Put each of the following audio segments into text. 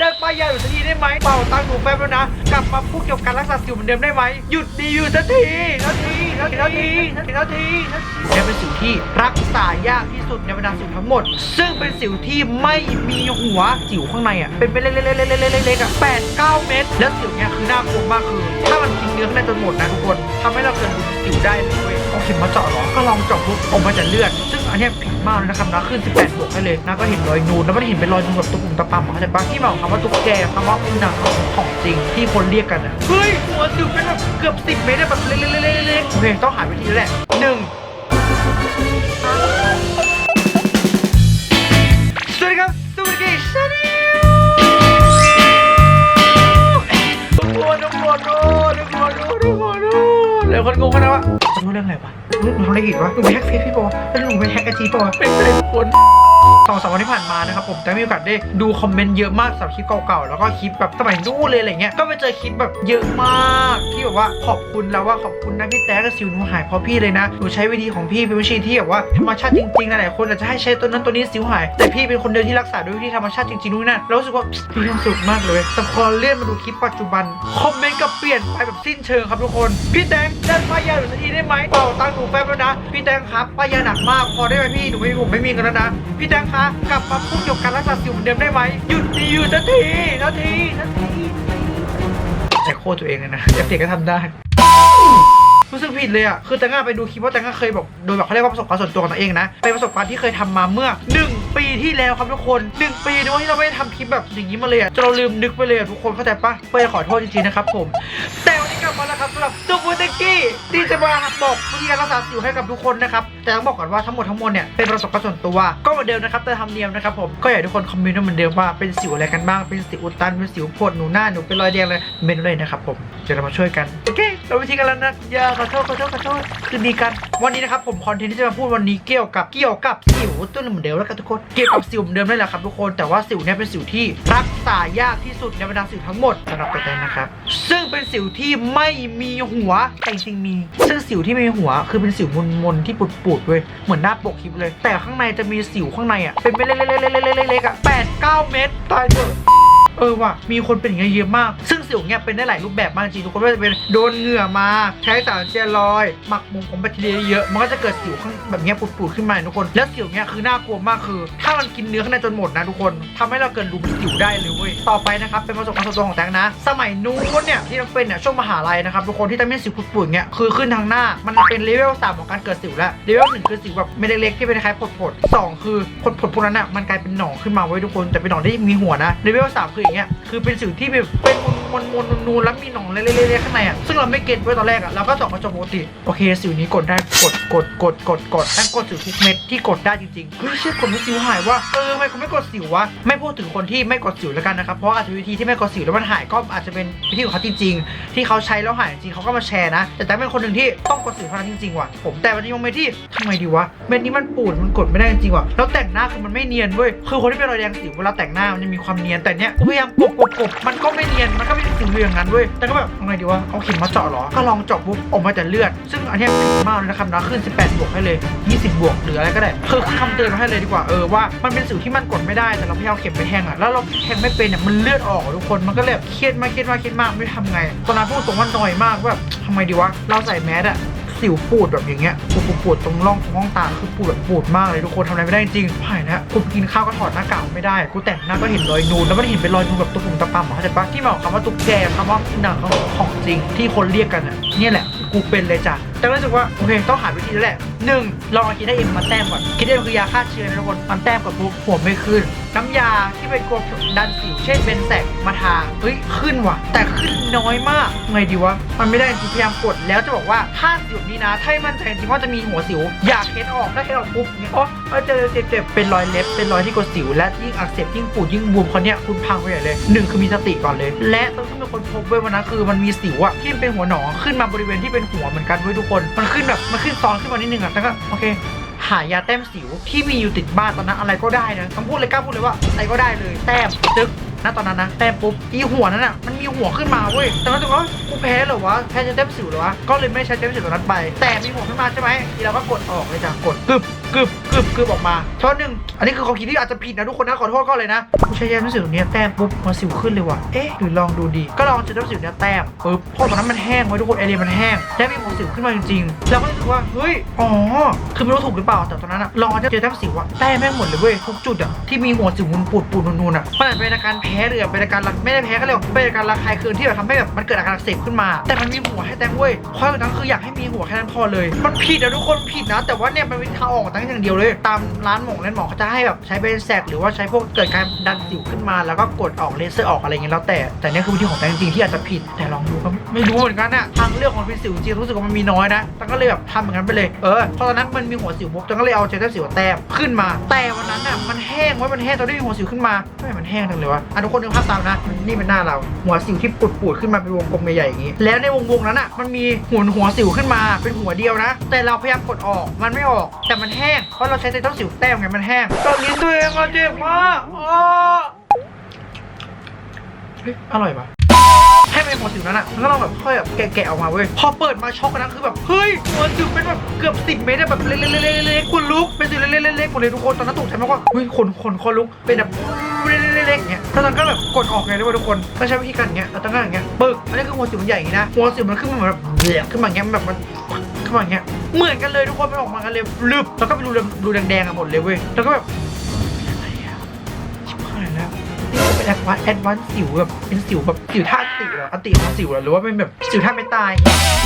เลิกป้ายยาอยู่สักทีได้ไหมเป่าตังค์หนูแป๊บแล้วนะ กลับมาพูดเกี่ยวกับการรักษาสิวเหมือนเดิมได้ไหมหยุดดีอยู่สักทีสักทีสักทีสักทีสักทีสักทีเนี่ยเป็นสิวที่รักษายากที่สุดในบรรดาสิวทั้งหมด ซึ่งเป็นสิวที่ไม่มีหัวสิวข้างในอะเป็นเป็นเล็กๆๆๆๆๆๆอะแปดเก้าเม็ดแล้วสิวเนี่ยคือน่ากลัวมากคือถ้ามันกินเนื้อข้างในจนหมดนะทุกคนทำให้เราเกิดสิวได้เลยเว้ยเอาเข็มมาเจาะหรอก็ลองเจาะปุ๊บออกมาจากเลือดซึ่ง อันนี้ผิดมากเลยนะครับนะขึ้น 18บวกให้เลยนะก็เห็นรอยนูนแล้วมันเห็นเป็นรอยนูนแบบตะปุ่มตะปั๊มเข้าใจปะที่มาของคำว่าตุ๊กแกคำว่าหนังของจริงที่คนเรียกกันอะเฮ้ยหัวสิวเป็นแบบเกือบ10เมตรแบบเล็กๆๆๆโอเคต้องหาวิธีแล้วแหละหนึ่งสวัสดีครับสวัสดีชาแนลทุกคนทุกคนทุกคนทุกคนทุกคนทุกคนแล้วคนงงกันนะว่าจะ รู้เรื่องอะไรวะหนูทำอะไรผิดวะหนูไปแฮกเฟซพี่ปอแล้วหนูไปแฮกไอจีปอเป็นไรทุก คนสองสามวันที่ผ่านมานะครับผมแต่มีโอกาสได้ดูคอมเมนต์เยอะมากสำหรับคลิปเก่าๆ แล้วก็คลิปแบบสมัยนู้นเลยอะไรเงี้ยก็ไปเจอคลิปแบบเยอะมาก ที่แบบว่าขอบคุณแล้วว่าขอบคุณนะพี่แต๊กกับสิวหนูหายเพราะพี่เลยนะหนูใช้วิธีของพี่เป็นวิธีที่แบบว่าธรรมชาติจริงๆหลายคนอาจจะให้ใช้ตัวนั้นตัวนี้สิวหาย แต่พี่เป็นคนเดียวที่รักษาด้วยวิธีธรรมชาติจริงๆนู่นนั่นแล้วรู้สึกว่าพี่มีความสุขมากเลยแต่พอเลื่อนมาดูคลิปปัจจุบันคอมเมนต์ก็เปลี่ยนไปแบบสิ้นเชิงครับทุกคนพี่แต๊กได้ป้ายยาหนูสักทีได้ไหมเป่าตังหนูแป๊บแล้วนะพี่แต๊กครับป้ายยาหนักมากพอได้ไหมพี่หนูไม่ผมไม่มีกันแล้วนะ พี่แดงคะกลับมาพูดเกี่ยวกับการรักษาสิวเหมือนเดิมได้ไหมหยุดดีอยู่สักทีสักทีสักทีแต่โคตรตัวเองเลยนะเอฟเด็กก็ทำได้รู้สึกผิดเลยอะ คือแตงก้าไปดูคลิปว่าแตงก้าเคยบอกโดยแบบเขาเรียกว่าประสบการณ์ส่วนตัวของตัวเองนะ เป็นประสบการณ์ที่เคยทำมาเมื่อ1 ปีที่แล้วครับทุกคน1ปีด้วยที่เราไม่ได้ทำคลิปแบบอย่างนี้มาเลยอะจนเราลืมนึกไปเลยอะทุกคนเข้าใจปะเพื่อขอโทษจริงๆนะครับผมแต่วันนี้กลับมาแล้วครับสำหรับตัวบูเตกี้ที่จะมาบอกวิธีการรักษาสิวให้กับทุกคนนะครับแต่ต้องบอกก่อนว่าทั้งหมดทั้งมวลเนี่ยเป็นประสบการณ์ส่วนตัวก็เหมือนเดิมนะครับแต่ทำเนียมนะครับผมก็อยากให้ทุกคนคอมเมนต์เหมือนเดิมว่าเป็นสิวอะไรกันบ้างเป็นสิวอุดตันเป็นสิวปวดหนูหน้าหนูเป็นรอยแดงเลยเมนเลยนะครับผมจะเรามาช่วยกันโอเคเราวิธีกันแล้วนะอย่าขอโทษขอโทษขอโทษคืนดีกัน วันนี้นะครับผมคอนเทนต์ที่จะมาพูดวันนี้เกี่ยวกับเกี่ยวกับสิวตัวเหมือนเดิมแล้วกันทุกคนเกี่ยวกับสิวเหมือนเดิมนั่แหละครับทุกคนแต่ว่าสิวเนี่ยเป็นสิวที่รักษายากที่สุดในบรรดาสิวทั้งหมดสำหรับตัวแตนนะครับซึ่งเป็นสิวที่ไม่มีหัวแต่จริงมี ซึ่งสิวที่ไม่มีหัวคือเป็นสิวมนๆที่ปูดๆเว้ยเหมือนหน้าปกคลิปเลย แต่ข้างในจะมีสิวข้างในอะเป็นเม็ดเล็กๆๆๆๆๆๆอะแปดเก้าเม็ดตายเถอะ เออว่ะมีคนเป็นอย่างเงี้ยเยอะมาก ซึ่งสิวเนี้ยเป็นได้หลายรูปแบบมากจริงทุกคนไม่ว่าจะเป็นโดนเหงื่อมาใช้สารเตียรอยด์หมักหมมของแบคทีเรียเยอะมันก็จะเกิดสิวข้างแบบเนี้ยปูดๆขึ้นมาทุกคน แล้วสิวเนี้ยคือน่ากลัวมากคือ ถ้ามันกินเนื้อข้างในจนหมดนะทุกคนทำให้เราเกิดรูสิวได้เลยเว้ยต่อไปนะครับเป็นประสบการณ์ส่วนตัวของแตงนะ สมัยนู้นเนี่ยที่เราเป็นเนี่ยช่วงมหาลัยนะครับทุกคนที่แตงมีสิวปูดๆเนี้ยคือขึ้นทางหน้ามันเป็นเลเวลสามของการเกิดสิวแล้วเลเวลหนึ่งคือสิวแบบเม็ดเล็กๆที่เป็นคล้ายๆผดๆสองคือผดๆพวกนั้นอะมันกลายเป็นหนองขึ้นมาไว้ยทุกคนแต่เป็นหนองที่มีหัวนะเลเวลสามคืออย่างเงี้ย คือเป็นสิ่งที่แบบเป็นมุม นๆนูนๆแล้วมีหนองเล็กๆข้างในอะซึ่งเราไม่เก็ตไว้ตอนแรกอะเราก็ส่องกระจกปกติโอเคสิวนี้กดได้กดกดกดกดกดตั้งกดสิวทุกเม็ดที่กดได้จริงๆเฮ้ยเชื่อกดไม่สิวหายว่ะเออทำไมเขาไม่กดสิววะไม่พูดถึงคนที่ไม่กดสิวแล้วกันนะครับเพราะอาจจะวิธีที่ไม่กดสิวแล้วมันหายก็อาจจะเป็นวิธีของเขาจริง ๆ ที่เขาใช้แล้วหายจริงเขาก็มาแชร์นะ แต่แต่เป็นคนหนึ่งที่ต้องกดสิวเท่านั้นจริงๆว่ะผมแต่วันนี้มันไม่ที่ทำไมดีวะเม็ดนี้มันปูดมันกดไม่ได้จริงๆว่ะแล้วแต่งหน้าคือมันไม่เนียนเว้ยคือคนที่เป็นรอยแดงสิวเวลาแต่งหน้ามันจะมีความเนียนแต่เนี้ยพยายามกบกบกบมันก็ไม่เนียนมันก็ไม่สิวอยู่อย่างนั้นเว้ยแต่ก็แบบทำไงดีวะเอาเข็มมาเจาะเหรอก็ลองเจาะปุ๊บออกมาแต่เลือด ซึ่งอันนี้ผิดมากเลยนะครับนะขึ้น 18 บวกให้เลย 20 บวกหรืออะไรก็ได้เพิ่มคำเตือนมาให้เลยดีกว่าเออว่ามันเป็นสิวที่มันกดไม่ได้แต่เราพยายามเข็มไปแทงอะแล้วเราแทงไม่เป็นเนี่ยมันเลือดออกทุกคนมันก็เลยแบบเครียดมากเครียดมากเครียดมากไม่รู้ทำไงตอนนั้นพูดตรงว่าหน่อยมากว่าแบบทำไมดีวะเราใส่แมสอะ สิวปูดแบบอย่างเงี้ยปูดปูดตรงร่องของห้องตาคือปูดแบบปูดมากเลยทุกคนทำอะไรไม่ได้จริงผ่านนะกูกินข้าวก็ถอดหน้ากากไม่ได้ กูแต่งหน้าก็เห็นรอยนูนแล้วมันเห็นเป็นรอยนูนแบบตุ่มตะปั๊มอะเข้าใจปะที่มาขอกคำว่าตุ๊กแกคำว่าหนังของของจริงที่คนเรียกกันอะเนี่ยแหละกูเป็นเลยจ้ะ แต่ก็รู้สึกว่าโอเคต้องหาวิธีแล้วแหละหนึ่งลองเอาคิดได้เอ็มมาแต้มก่อนคิดได้คือยาฆ่าเชื้อนะทุกคนมันแต้มกับปุ๊บหัวไม่ขึ้น น้ำยาที่เป็นกลัวดันสิว เช่นเบนแซกมาทาเฮ้ยขึ้นว่ะ แต่ขึ้นน้อยมากไงดีวะมันไม่ได้จริงพยายามกดแล้วจะบอกว่าถ้าสิวนี้นะถ้ามั่นใจจริงว่าจะมีหัวสิว อยากเค้นออกถ้าเค้นออกปุ๊บเนี่ยอ๋อเจอเจ็บเจ็บเป็นรอยเล็บเป็นรอยที่กดสิว และยิ่งอักเสบยิ่งปูดยิ่งบวมคนเนี้ยคุณพังไปใหญ่เลยหนึ่งคือมีสติก่อนเลย และต้องเป็นคนพบเว้ยวันนั้นคือมันมีสิวอะที่เป็นหัวหนองขึ้นมาบริเวณที่เป็นหัวเหมือนกันเว้ยทุกคนมันขึ้นแบบมันขึ้นซ้อนขึ้นมานิดนึงอะแล้วก็โอเค หายาแต้มสิวที่มีอยู่ติดบ้านตอนนั้นอะไรก็ได้นะต้องพูดเลยกล้าพูดเลยว่าอะไรก็ได้เลยแต้มตึกณตอนนั้นนะแต้มปุ๊บอีหัวนั้นอะมันมีหัวขึ้นมาเว้ยแต่ก็รู้สึกว่ากูแพ้เหรอวะแพ้จะแต้มสิวเหรอวะก็เลยไม่ใช้แต้มสิวตอนนั้นไป แต่มีหัวขึ้นมาใช่ไหมทีเราก็กดออกเลยจ้ะกดปึ๊บ กึบกึบกึบออกมาช้อนหนึ่งอันนี้คือความคิดที่อาจจะผิดนะทุกคนนะขอโทษก็เลยนะกูใช้ยาหนังสือเนี้ยแต้มปุ๊บหัวสิวขึ้นเลยว่ะเอ๊ะหรือลองดูดีก็ลองใช้หนังสือเนี้ยแต้มปุ๊บเพราะตอนนั้นมันแห้งไว้ทุกคนเอเรียมันแห้งแล้วมีหัวสิวขึ้นมาจริงๆแล้วก็รู้สึกว่าเฮ้ยอ๋อคือไม่รู้ถูกหรือเปล่าแต่ตอนนั้นอะลองเจอแต้มสิวอะแต้มแม่งหมดเลยเว้ยทุกจุดอะที่มีหัวสิวมันปูดปูดนูนๆอะมันอาจจะเป็นอาการแพ้หรือเป็นอาการไม่ได้แพ้ก็เรียเป็นอาการระคายเคืองที่แบบทำให้แบบมันเกิดอาการอักเสบขึ้นมา แต่มันมีหัวให้แต้มเว้ยข้อจากนั้นคืออยากให้มีหัวแค่นั้นพอเลย มันผิดนะทุกคนผิดนะ แต่ว่าเนี่ยมันเป็นทางออกตงอย่างเดียวเลย ตามร้านหมอเล่นหมอเขาจะให้แบบใช้เบนแซกหรือว่าใช้พวกเกิดการดันสิวขึ้นมา แล้วก็กดออกเลเซอร์ออกอะไรเงี้ยแล้วแต่แต่นี่คือวิธีของแต้มจริงที่อาจจะผิดแต่ลองดูก็ไม่รู้เหมือนกันอะทางเลือกของเป็นสิวจริงรู้สึกว่ามันมีน้อยนะแต่ก็เลยแบบทำอย่างนั้นไปเลยเออเพราะตอนนั้นมันมีหัวสิวปุ๊บแต่ก็เลยเอาเจลแต้มสิวแต้มขึ้นมา แต่วันนั้นอะมันแห้งไว้มันแห้งตอนที่มีหัวสิวขึ้นมาทำไมมันแห้งจังเลยวะอะทุกคนดูภาพตามนะนี่เป็นหน้าเรา หัวสิวที่ปูดๆขึ้นมาเป็นวงกลมใหญ่ๆอย่างนี้ แล้วในวงวงนั้นอะมันมีหัวหัวสิวขึ้นมาเป็นหัวเดียวนะ แต่เราพยายามกดออกมันไม่ออกแต่มันแห้งห้งเพราะเราใช้เจลแต้มสิวแต้มไงมันแห้งตอนนี้ตัวเองอะเจ็บมากอ้อเฮ้ยอร่อยปะให้เป็นหัวสิวนั้นอะมันก็ลองแบบค่อยแบบแกะๆออกมาเว้ย พอเปิดมาช็อกกันนะคือแบบ เฮ้ยหัวสิวเป็นแบบเกือบสิบเมตรอะแบบเล็กๆๆๆๆคุณลุก เป็นสิวเล็กๆๆหมดเลยทุกคน ตอนนั้นตกใจมากว่าเฮ้ยขนขนคอลุก เป็นแบบเล็กๆๆเงี้ยตอนนั้นก็แบบกดออกไงด้วยทุกคนก็ใช้วิธีการเงี้ยแล้วตั้งก็อย่างเงี้ย ปึกอันนี้คือหัวสิวมันใหญ่อย่างงี้นะ หัวสิวมันขึ้นมาแบบเบียขึ้นมาเงี้ยแบบมัน ขึ้นมาอย่างเงี้ยเหมือนกันเลยทุกคนไปออกมากันเลยลึบแล้วก็เป็นรูรูแดงๆอะหมดเลยเว้ยแล้วก็แบบอะไรอะชิบหายแล้วนี่เป็นอาวานแอดวานสิวแบบเป็นสิวแบบสิวท่าอันติเหรออันติของสิวเหรอหรือว่าเป็นแบบสิวท่าไม่ตาย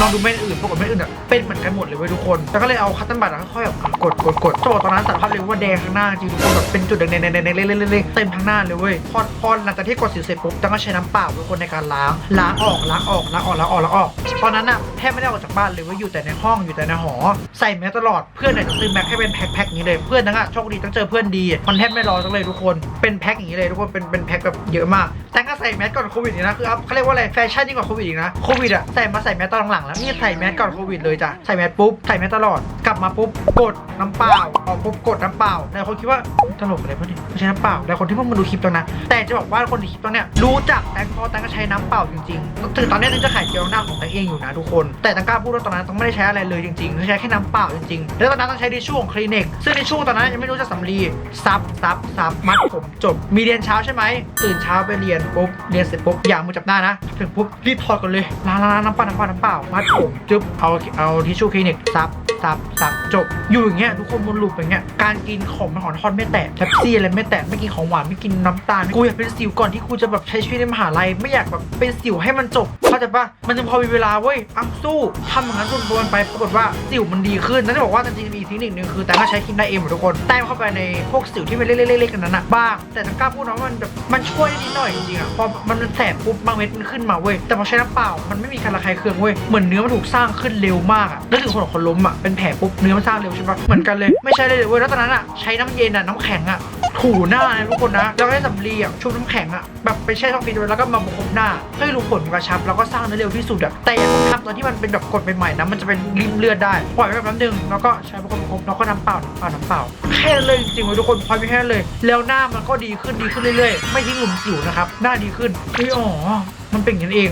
ลองดูเม็ดอื่นปรากฏเม็ดอื่นอะเป็นเหมือนกันหมดเลยเว้ยทุกคนแล้วก็เลยเอาคัตตันบัตรค่อยๆแบบกดกดกดจตอนนั้นสารภาพเลยว่าแดงข้างหน้าจริงทุกคนแบบเป็นจุดแดงๆๆๆเล็กๆๆเต็มทั้งหน้าเลยเว้ยพอพอหลังจากที่กดสิวเสร็จปุ๊บต้องก็ใช้น้ำเปล่าทุกคนในการล้างล้างออกล้างออกล้างออกล้างออกล้างออกตอนนั้นอะแทบไม่ได้ออกจากบ้านเลยเว่าอยู่แต่ในห้องอยู่แต่ในหอ ใส่แมสตลอดเพื่อนเนี่ยซื้อแม็กให้เป็นแพ็คๆอย่างนี้เลยเพื่อนทั้งอะโชคดีต้องเจอเพื่อนดีมันแทบไม่รอจังเลยทุกคนเป็นแพ็คอย่างนี้เลยทุกคนเป็นเป็นแพ็คแบบเยอะมากแต่ก็ใส่แมสก่อนโควิดนี่นะคือเขาเรียกว่าอะไรแฟชั่นยิ่งกว่าโควิดอีกนะโควิดอะใส่มาใส่แมสตอนหลังแล้วนี่ใส่แมสก่อนโควิดเลยจ้ะใส่แมสปุ๊บใส่แมสตลอดกลับมาปุ๊บกดน้ำเปล่าออกปุ๊บกดน้ำเปล่าหลายคนคิดว่าตลกอะไรพวกนี้ไม่ใช่น้ำเปล่าหลายคนที่พิ่งมาดูคลิปตรงนั้นแต่จะบอกว่าคนที่คลิปตรงเนี้ยรู้จักแตงพอแตงก็ใช้น้ำเปล่าจริงๆถึงตอนนี้แตงจะขายเจลหน้าของแตงเองอยู่นะทุกคน แต่แตงกล้าพูดว่าตอนนั้นต้องไม่ได้ใช้อะไรเลยจริงๆใช้แค่น้ำเปล่าจริงๆแล้วตอนนั้นต้องใช้ดิชูของคลินิกซึ่งดิชูตอนนั้นยังไม่รู้จะสำลีซับซับซับมัดผมจบมีเรียนเช้าใช่ไหมตื่นเช้าไปเรียนปุ๊บเรียนเสร็จปุ๊บอย่ามือจับหน้านะถึงปุ๊บรีบถอดก่อนเลยล้างล้างล้างน้ำเปล่าน้ำเปล่าน้ำเปล่ามัดผมจึ๊บเอาเอาทิชชู่คลินิกซับ ซับซับจบ อยู่อย่างเงี้ยทุกคนวนลูปอย่างเงี้ยการกินของมันหอนทอดไม่แตะแท็บซี่อะไรไม่แตะไม่กินของหวานไม่กินน้ำตาลกูอยากเป็นสิวก่อนที่กูจะแบบใช้ชีวิตในมหาลัยไม่อยากแบบเป็นสิวให้มันจบเข้าใจปะมันจะพอมีเวลาเว้ยอะสู้ทำอย่างนั้นวนไปปรากฏว่าสิวมันดีขึ้นนั่นจะบอกว่าจริงๆมีเทคนิคนึงคือแต่ก็ใช้ครีมได้เองหมดทุกคนแต้มเข้าไปในพวกสิวที่มันเล็กๆๆกันนั้นนะบ้างแต่ทั้งกล้าพูดนะว่ามันแบบมันช่วยได้นิดหน่อยจริงๆอะพอมันแสบปุ๊บบางเม็ดมันขึ้นมาเว้ยแต่พอใช้น้ำเปล่ามันไม่มีการระคายเคืองเว้ยเหมือนเนื้อมันถูกสร้างขึ้นเร็วมากอะแล้วถึงคนของคนล้มอะเป็นแผลปุ๊บเนื้อมันสร้างเร็วใช่ปะเหมือนกันเลยไม่ใช่เลยเว้ยแล้วตอนนั้นอะใช้น้ำเย็นอะน้ำแข็งอะถูหน้านะทุกคนนะแล้วก็ให้สำลีอะชุบน้ำแข็งอะแบบไปแช่ช่องฟรีซไว้แล้วก็มาประคบหน้าให้รูผลกระชับแล้วก็สร้างเนื้อเร็วที่สุดอะแต่อย่าเพิ่งทำตอนที่มันเป็นแบบกดใหม่ๆนะมันจะเป็นริมเลือดได้ปล่อยไว้แบบน้ำหนึ่งแล้วก็ใช้ประคบประคบแล้วก็น้ำเปล่าน้ำเปล่าน้ำเปล่าแค่เลยจริงๆเว้ยทุกคนพอมีแค่เลย แล้วหน้ามันก็ดีขึ้นดีขึ้นเรื่อยๆ ไม่ทิ้งหลุมสิวนะครับหน้าดีขึ้นเฮ้ยอ๋อมันเป็นอย่างนั้นเอง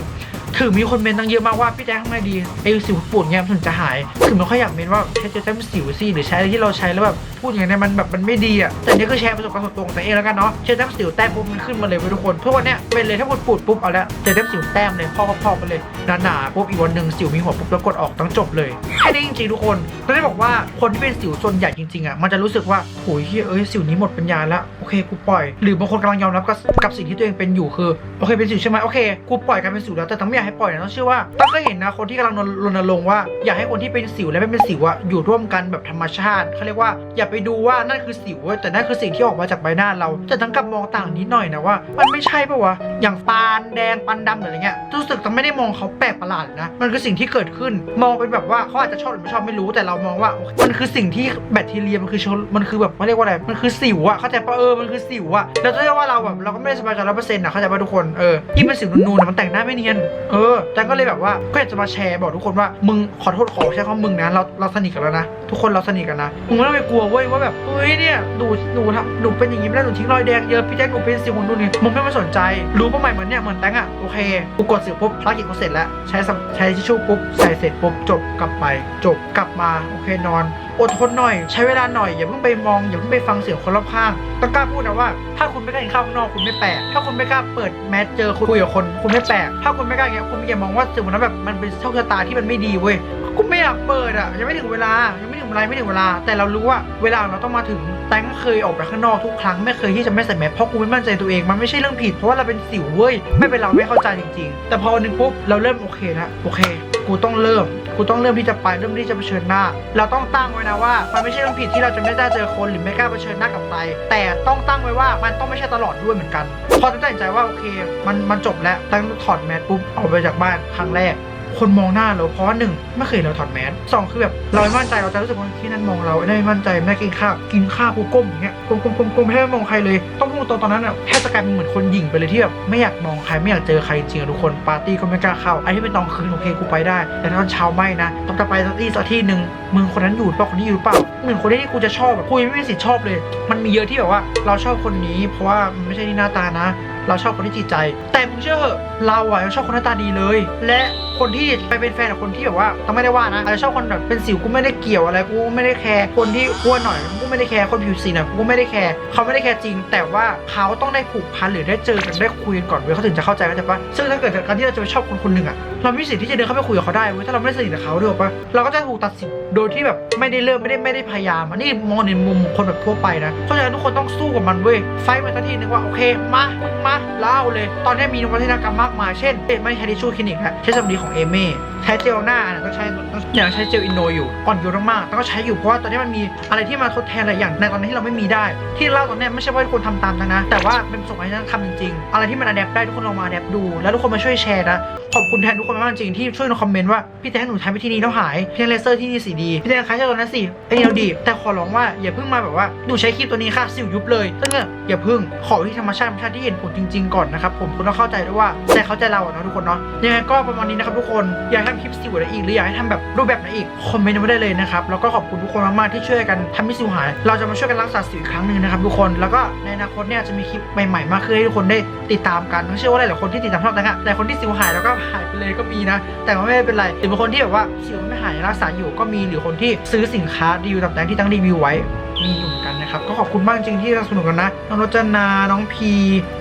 ถึงมีคนเมนตั้งเยอะมากว่าพี่แจ๊คทำไงดีไอ้สิวปูดเงี้ยมันจะหายถึงไม่ค่อยอยากเมนว่าใช้เจลแต้มสิวสิหรือใช้อะไรที่เราใช้แล้วแบบพูดอย่างนี้มันแบบมันไม่ดีอะแต่นี่คือแชร์ประสบการณ์ส่วนตัวของตัวเองแล้วกันเนาะเจลแต้มสิวแต้มปุ๊บมันขึ้นมาเลยทุกคนทุกวันเนี้ยเป็นเลยถ้าปูดปูดปุ๊บเอาละเจลแต้มสิวแต้มเลยพอกพอกไปเลยหนาๆปุ๊บอีกวันหนึ่งสิวมีหัวปุ๊บแล้วกดออกตั้งจบเลยแค่นี้จริงๆทุกคนก็ได้บอกว่าคนที่เป็นสิวส่วนใหญ่จริงๆอะมันจะรู้สึกว่าโหยเฮ้ยเอ้ยสิวนี้หมดปัญญาล้วโอเคกูปล่อย หรือบางคนกำลังยอมรับกับกับสิ่งที่ตัวเองเป็นอยู่คือโอเคเป็นสิวใช่ไหมโอเคกูปล่อยการเป็นสิวแล้วแต่ต้องไม่ากให้ปล่อยนะต้องเชื่อว่าต้องก็เห็นนะคนที่กำลังรณรงค์ว่าอยากให้คนที่เป็นสิวและไม่เป็นสิวอะอยู่ร่วมกันแบบธรรมชาติเขาเรียกว่าอย่าไปดูว่านั่นคือสิวแต่นั่นคือสิ่งที่ออกมาจากใบหน้าเราแต่ต้องกลับมองต่างนิดหน่อยนะว่า มันไม่ใช่ปะวะอย่างปานแดงปันดำอะไรเงี้ยรู้สึกต้องไม่ได้มองเขาแปลกประหลาดนะมันคือสิ่งที่เกิดขึ้นมองเป็นแบบว่าเขาอาจจะชอบหรือไม่ชอบไม่รู้แต่เรามองว่ามันคือสิ่งที่แบคทีเรียมันคือชื้อมันคือแบบเขาเรียกว่าอะไรมันคือสิวอะเข้าใจปะเออมันคือสิวอะแล้วจะเรียกว่าเราแบบเราก็ไม่ได้สบายใจร้อยเปอร์เซ็นต์อะเข้าใจปะทุกคนเออยิ่เป็นสิวนูนๆมันแต่งหน้าไม่เนียนเออแต่ก็เลยแบบว่าก็อยากจะมาแชร์บอกทุกคนว่ามึงขอโทษขอใช้คำมึงนะเราเราสนิทกันแล้วนะทุกคนเราสนิทกันนะมึงไม่ต้องไปกลัวเว้ยว่าแบบเฮ้ยเนี่ยหนูหนูทำหนูเป็นอย่างนี้ไม่ได้หนูทิ้งรอยแดงเยอะพี่แจ๊คหนูเป็นสิวของหนูนี่มึงไม่มาสนใจ รู้ป่ะใหม่เหมือนเนี่ยเหมือนแตงอะโอเคกูกดสิวปุ๊บภารกิจกูเสร็จแล้วใช้สำใช้ทิชชู่ปุ๊บใส่เสร็จปุ๊บจบกลับไป จบกลับมาโอเคนอนอดทนหน่อย ใช้เวลาหน่อยอย่าเพิ่งไปมองอย่าเพิ่งไปฟังเสียงคนรอบข้างต้องกล้าพูดนะว่า ถ้าคุณไม่กล้ากินข้าวข้างนอกคุณไม่แปลกถ้าคุณไม่กล้าเปิดแมสเจอคุยกับคนคุณไม่แปลกถ้าคุณไม่กล้าอย่างเงี้ยคุณอย่ามองว่าสิ่งนั้นแบบมันเป็นโชคชะตาที่มันไม่ดีเว้ยกูไม่อยากเปิดอะยังไม่ถึงเวลายังไม่ถึงเวลาไม่ถึงเวลา แต่เรารู้ว่าเวลาเราต้องมาถึงแตงเคยออกไปข้างนอกทุกครั้งไม่เคยที่จะไม่ใส่แมสเพราะกูไม่มั่นใจตัวเองมันไม่ใช่เรื่องผิดเพราะว่าเราเป็นสิวเว้ยไม่เป็นเราไม่เข้าใจจริง ๆ แต่พอหนึงปุ๊บเราเริ่มโอเคแล้วโอเค กูต้องเริ่ม กูต้องเริ่มที่จะไปเริ่มที่จะเผชิญหน้า เราต้องตั้งไว้นะว่ามันไม่ใช่เรื่องผิดที่เราจะไม่ได้เจอคนหรือไม่กล้าเผชิญหน้ากับใครแต่ต้องตั้งไว้ว่ามันต้องไม่ใช่ตลอดด้วยเหมือนกัน พอตัดใจว่าโอเค มันมันจบแล้วตั้งถอดแมสปุ๊บออกไปจากบ้านครั้งแรก คนมองหน้าเราเพราะหนึ่งไม่เคยเราถอดแมสสองคือแบบเราไม่มั่นใจเราจะรู้สึกว่าที่นั่นมองเราไม่มั่นใจไม่กินข้าวกินข้าวกูก้มอย่างเงี้ยก้มก้มก้มก้มไม่ได้มองใครเลย ต้องพูดตรงตอนนั้นอะแค่จะกลายเป็นเหมือนคนหยิ่งไปเลยที่แบบไม่อยากมองใครไม่อยากเจอใครจริงอะทุกคนปาร์ตี้ก็ไม่กล้าเข้าไอ้ที่เป็นตอนคืนโอเคกูไปได้ แต่ตอนเช้าไม่นะต้องจะไปสักที่สักที่หนึ่งมึงคนนั้นอยู่หรือเปล่าคนนี้อยู่เปล่าเหมือนคนที่กูจะชอบแบบกูยังไม่มีสิทธิ์ชอบเลย มันมีเยอะที่แบบว่า เราชอบคนนี้ เพราะว่ามันไม่ใช่ที่หน้าตานะ เราชอบคนที่จิตใจ แต่มึงเชื่อเหอะเราอะยังชอบคนหน้าตาดีเลย และคนที่ไปเป็นแฟนกับคนที่แบบว่าต้องไม่ได้ว่านะอาจจะชอบคนแบบเป็นสิวกูไม่ได้เกี่ยวอะไรกูไม่ได้แคร์คนที่อ้วนหน่อยกูไม่ได้แคร์คนผิวสีน่ะกูไม่ได้แคร์เขาไม่ได้แคร์จริง แต่ว่าเขาต้องได้ผูกพันหรือได้เจอกันได้คุยกันก่อนเว้ยเขาถึงจะเข้าใจเข้าใจปะซึ่งถ้าเกิดกการที่เราจะไปชอบคนคนหนึ่งอะเราไม่มีสิทธิ์ที่จะเดินเข้าไปคุยกับเขาได้เว้ยถ้าเราไม่ได้สนิทกับเขาด้วยปะเราก็จะถูกตัดสิน โดยที่แบบไม่ได้เริ่มไม่ได้ไม่ได้พยายามอันนี้มองในมุมคนแบบทั่วไปนะเพราะฉะนั้นทุกคนต้องสู้กับมันเว้ยไฟมันสักทีนึงว่าโอเคมามึงมาเล่าเลย ตอนนี้มีนวัตกรรมมากมายเช่นเอ็ไม่ใช้ทิชชู่คลินิกแล้วใช้สำลีของเอเม่ ใช้เจลหน้าเนี่ยต้องใช้ต้องอย่างใช้เจลอินโนอยู่อ่อนโยนมากๆต้องใช้อยู่เพราะว่าตอนนี้มันมีอะไรที่มาทดแทนหลายอย่างในตอนนี้ที่เราไม่มีได้ ที่เล่าตอนนี้ไม่ใช่ว่าทุกคนทำตามนะ แต่ว่าเป็นสบการณ์ที่ต้องทำจริงๆอะไรที่มันอัดแอปได้ทุกคนลองมาอัดแอปดู แล้วทุกคนมาช่วยแชร์นะขอบคุณแทนทุกคนมากจริงที่ช่วยในคอมเมนต์ว่าพี่แทนหนูใช้วิธีนี้แล้วหายพี่แทนเลเซอร์ที่นี่สีดีพี่แทนใช้ตัวนั้นสิไอ้นี่เราดี แต่ขอร้องว่าอย่าเพิ่งมาแบบว่าหนูใช้ครีมตัวนี้ค่ะสิวยุบเลยซึ่งเนอย่าเพิ่งขอวิธีธรรมชาติธรรมชาติที่เห็นผลจริง ๆก่อนนะครับผมคุณต้องเข้าใจด้วยว่าแต่เข้าใจเราอะเนาะทุกคนเนาะยังไงก็ประมาณนี้นะครับทุกคนอยากให้ำคลิปสิวอะไรอีกหรืออยากให้ทำแบบรูปแบบไหนอีกคอมเมนต์มาได้เลยนะครับแล้วก็ขอบคุณทุกคนมากๆที่ช่วยกันทำให้สิวหาย เราจะมาช่วยกันรักษาสิวอีกครั้งหนึ่งนะครับทุกคนแล้วก็ในอนาคตเนี่ยจะมีคลิปใหม่ๆมากขึ้นให้ทุกคนได้ติดตามกันเชื่อว่าหลายๆคนที่ติดตามช่องแต่งอะแต่คนที่สิวหายแล้วก็หายไปเลยก็มีนะ แต่ว่าไม่เป็นไรหรือบางคนที่แบบว่าสิวไม่หายรักษาอยู่ก็มีหรือคนที่ซื้อสินค้าดีลต่างๆที่ตั้งรีวิวไว้ มีอยู่เหมือนกันนะครับ ก็ขอบคุณมากจริงที่สนับสนุนกันนะ น้องรจนา น้องพี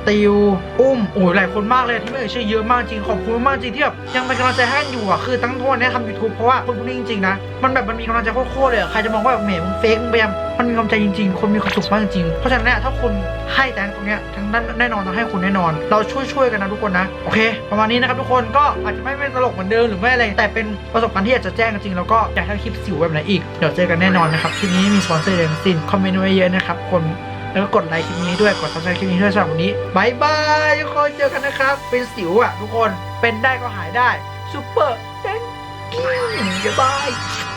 ติว อุ้ม โอ้ยหลายคนมากเลยที่ไม่เอ่ยชื่อเยอะมากจริง ขอบคุณมากจริงที่แบบยังเป็นกำลังใจให้กันอยู่อะ คือตั้งโทษนี้ทำยูทูบเพราะว่าคนพวกนี้จริงๆนะ มันแบบมันมีกำลังใจโคตรๆเลยอะใครจะมองว่าแบบแหมมึงเฟกมึงพยายาม มันมีกำลังใจจริง ๆ คนมีความสุขมากจริงเพราะฉะนั้นเนี่ยถ้าคุณให้แตงตรงเนี้ยทั้งนั้นแน่นอนต้องให้คุณแน่นอน เราช่วยๆกันนะทุกคนนะโอเค ประมาณนี้นะครับทุกคนก็อาจจะไม่เป็นตลกเหมือนเดิมหรือไม่อะไรแต่เป็นประสบการณ์ที่อยากจะแจ้งจริงแล้วก็อยากให้คลิปสิวแบบไหนอีกเดี๋ยวเจอกันแน่นอนนะครับคลิปนี้มีสปอนเซอร์เยทั้งสิ้นคอมเมนต์ไว้เยอะนะครับคนแล้วก็กดไลค์คลิปนี้ด้วยกด subscribe คลิปนี้ด้วยสำหรับวันนี้บายบายทุกคนเจอกันนะครับ เป็นสิวอะทุกคนเป็นได้ก็หายได้ซูเปอร์ thank you บ๊ายบาย